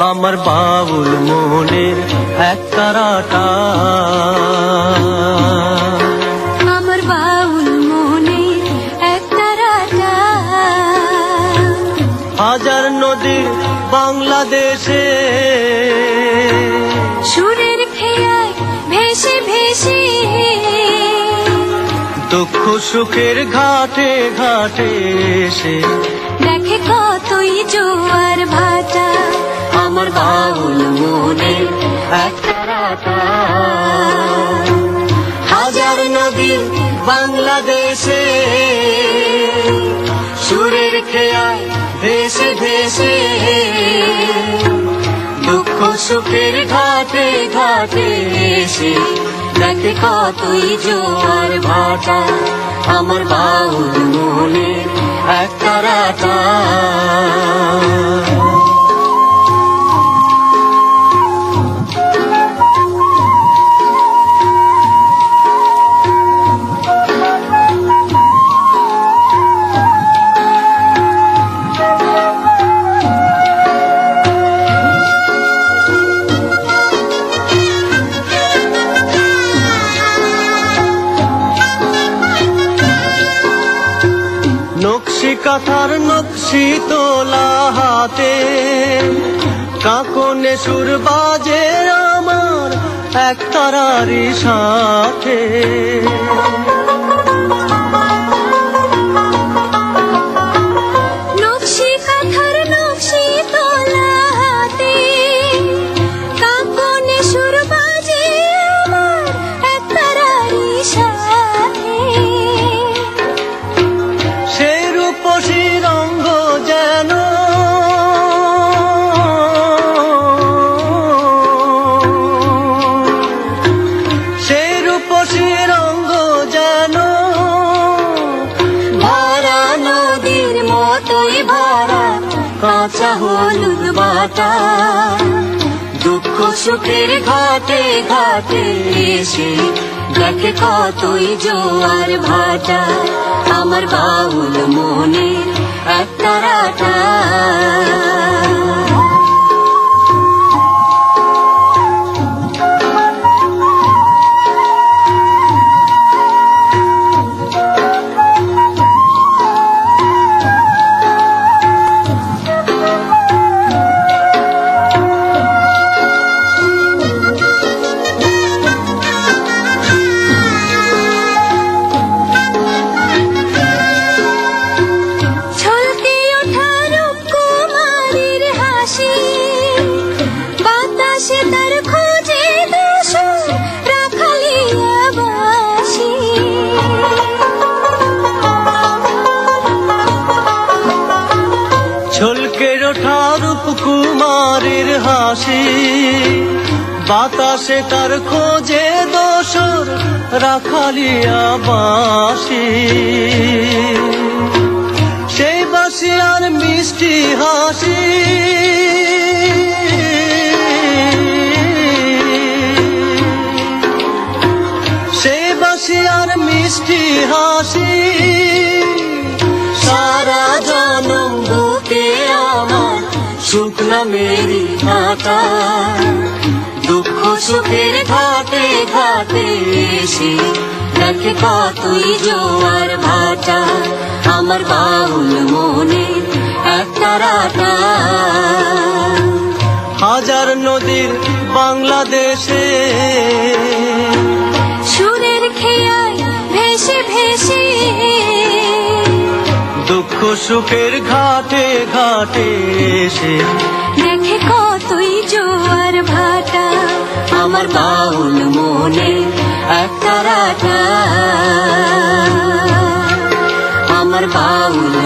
আমার বাউল মনের এক তারাটা। আমার বাউল মনে এক তারাটা। হাজার নদীর বাংলাদেশে দুঃখ সুখের ঘাটে ঘাটে এসে। দেখে কতই জোয়ার ভাটা, আমার বাউল মনে হাজার নদী বাংলাদেশে, সুরের খেয়ায় ভেসে দেশে দুঃখ সুখের ঘাটে ঘাটে এসে দেখে কতই জোয়ার ভাটা। আমার বাউল মনে এক তারাটা নকশি কাঁথার নকশি তোলা হাতে। কাকনে সুর বাজে আমার এক তারারি সাথে। মতোই ভরা কাঁচা হলুদ বাটা। দুঃখ সুখের ঘাটে ঘাটে এসে দেখে কতই জোয়ার ভাটা। আমার বাউল মনে একটা তারাটা ওঠা রূপ কুমারের হাসি। বাতাসে তার খোঁজে দোসর রাখালিয়া বাসি সেই বাসি আর মিষ্টি হাসি। সেই বাসি আর মিষ্টি হাসি। সুখ নামেরি ঘাটা দুঃখ সুখের ঘাটে ঘাটে এসে দেখে কতই জোয়ার ভাটা। আমার বাউল মনের এক তারাটা হাজার নদীর বাংলাদেশে দেখো সুখের ঘাটে ঘাটে এসে। দেখে কতই জোয়ার ভাটা, আমার বাউল মনে একটা রাটা। আমার বাউল